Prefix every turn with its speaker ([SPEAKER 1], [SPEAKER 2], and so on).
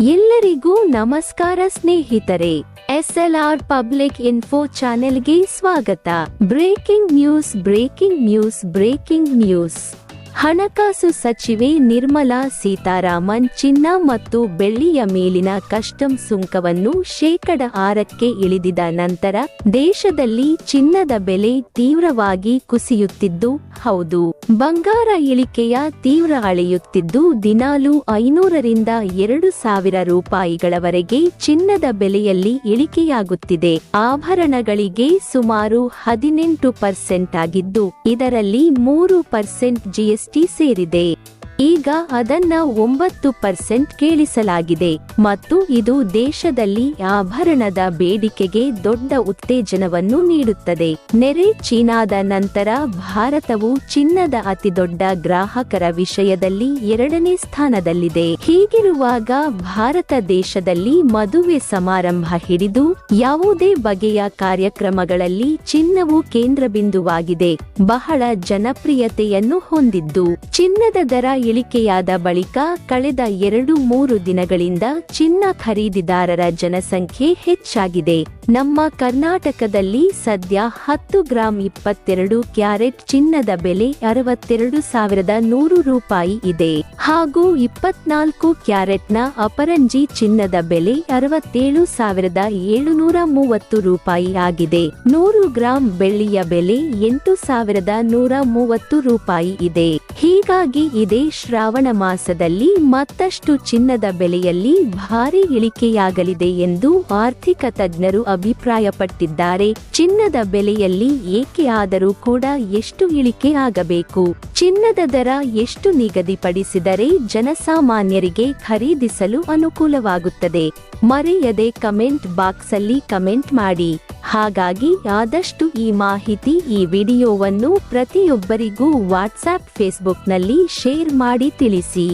[SPEAKER 1] ಎಲ್ಲರಿಗೂ ನಮಸ್ಕಾರ ಸ್ನೇಹಿತರೆ ಎಸ್ಎಲ್ಆರ್ ಪಬ್ಲಿಕ್ ಇನ್ಫೋ ಚಾನೆಲ್ಗೆ ಸ್ವಾಗತ. Breaking news breaking news breaking news. ಹಣಕಾಸು ಸಚಿವೆ ನಿರ್ಮಲಾ ಸೀತಾರಾಮನ್ ಚಿನ್ನ ಮತ್ತು ಬೆಳ್ಳಿಯ ಮೇಲಿನ ಕಸ್ಟಮ್ ಸುಂಕವನ್ನು ಶೇಕಡ ಆರಕ್ಕೆ ಇಳಿದಿದ ನಂತರ ದೇಶದಲ್ಲಿ ಚಿನ್ನದ ಬೆಲೆ ತೀವ್ರವಾಗಿ ಕುಸಿಯುತ್ತಿದ್ದು, ಹೌದು. ಬಂಗಾರ ಇಳಿಕೆಯ ತೀವ್ರ ಅಳೆಯುತ್ತಿದ್ದು, ದಿನಾಲು ಐನೂರರಿಂದ ಎರಡು ಸಾವಿರ ರೂಪಾಯಿಗಳವರೆಗೆ ಚಿನ್ನದ ಬೆಲೆಯಲ್ಲಿ ಇಳಿಕೆಯಾಗುತ್ತಿದೆ. ಆಭರಣಗಳಿಗೆ ಸುಮಾರು ಹದಿನೆಂಟು ಪರ್ಸೆಂಟ್ ಆಗಿದ್ದು, ಇದರಲ್ಲಿ ಮೂರು ಪರ್ಸೆಂಟ್ ಜಿಎಸ್ಟಿ ಸೇರಿದೆ. ಈಗ ಅದನ್ನ ಒಂಬತ್ತು ಪರ್ಸೆಂಟ್ ಕೇಳಿಸಲಾಗಿದೆ ಮತ್ತು ಇದು ದೇಶದಲ್ಲಿ ಆಭರಣದ ಬೇಡಿಕೆಗೆ ದೊಡ್ಡ ಉತ್ತೇಜನವನ್ನು ನೀಡುತ್ತದೆ. ನೆರೆ ಚೀನಾದ ನಂತರ ಭಾರತವು ಚಿನ್ನದ ಅತಿದೊಡ್ಡ ಗ್ರಾಹಕರ ವಿಷಯದಲ್ಲಿ ಎರಡನೇ ಸ್ಥಾನದಲ್ಲಿದೆ. ಹೀಗಿರುವಾಗ ಭಾರತ ದೇಶದಲ್ಲಿ ಮದುವೆ ಸಮಾರಂಭ ಹಿಡಿದು ಯಾವುದೇ ಬಗೆಯ ಕಾರ್ಯಕ್ರಮಗಳಲ್ಲಿ ಚಿನ್ನವು ಕೇಂದ್ರಬಿಂದುವಾಗಿದೆ. ಬಹಳ ಜನಪ್ರಿಯತೆಯನ್ನು ಹೊಂದಿದ್ದು. ಚಿನ್ನದ ದರ ಇಳಿಕೆಯಾದ ಬಳಿಕ ಕಳೆದ ಎರಡು ಮೂರು ದಿನಗಳಿಂದ ಚಿನ್ನ ಖರೀದಿದಾರರ ಜನಸಂಖ್ಯೆ ಹೆಚ್ಚಾಗಿದೆ. ನಮ್ಮ ಕರ್ನಾಟಕದಲ್ಲಿ ಸದ್ಯ ಹತ್ತು ಗ್ರಾಂ ಇಪ್ಪತ್ತೆರಡು ಕ್ಯಾರೆಟ್ ಚಿನ್ನದ ಬೆಲೆ ಅರವತ್ತೆರಡು ಸಾವಿರದ ನೂರು ರೂಪಾಯಿ ಇದೆ. ಹಾಗೂ ಇಪ್ಪತ್ನಾಲ್ಕು ಕ್ಯಾರೆಟ್ನ ಅಪರಂಜಿ ಚಿನ್ನದ ಬೆಲೆ ಅರವತ್ತೇಳು ಸಾವಿರದ ಏಳುನೂರ ಮೂವತ್ತು ರೂಪಾಯಿ ಆಗಿದೆ. ನೂರು ಗ್ರಾಂ ಬೆಳ್ಳಿಯ ಬೆಲೆ ಎಂಟು ಸಾವಿರದ ನೂರ ಮೂವತ್ತು ರೂಪಾಯಿ ಇದೆ. ಹೀಗಾಗಿ ಇದೇ ಶ್ರಾವಣ ಮಾಸದಲ್ಲಿ ಮತ್ತಷ್ಟು ಚಿನ್ನದ ಬೆಲೆಯಲ್ಲಿ ಭಾರಿ ಇಳಿಕೆಯಾಗಲಿದೆ ಎಂದು ಆರ್ಥಿಕ ತಜ್ಞರು ಅಭಿಪ್ರಾಯಪಟ್ಟಿದ್ದಾರೆ. ಚಿನ್ನದ ಬೆಲೆಯಲ್ಲಿ ಏಕೆ ಆದರೂ ಕೂಡ ಎಷ್ಟು ಇಳಿಕೆ ಆಗಬೇಕು? ಚಿನ್ನದ ದರ ಎಷ್ಟು ನಿಗದಿಪಡಿಸಿದರೆ ಜನಸಾಮಾನ್ಯರಿಗೆ ಖರೀದಿಸಲು ಅನುಕೂಲವಾಗುತ್ತದೆ? ಮರೆಯದೆ ಕಮೆಂಟ್ ಬಾಕ್ಸ್ ಅಲ್ಲಿ ಕಮೆಂಟ್ ಮಾಡಿ. ಹಾಗಾಗಿ ಆದಷ್ಟು ಈ ಮಾಹಿತಿ ಈ ವಿಡಿಯೋವನ್ನು ಪ್ರತಿಯೊಬ್ಬರಿಗೂ ವಾಟ್ಸ್ಆಪ್ ಫೇಸ್ಬುಕ್ನಲ್ಲಿ ಶೇರ್ ಮಾಡಿ ತಿಳಿಸಿ.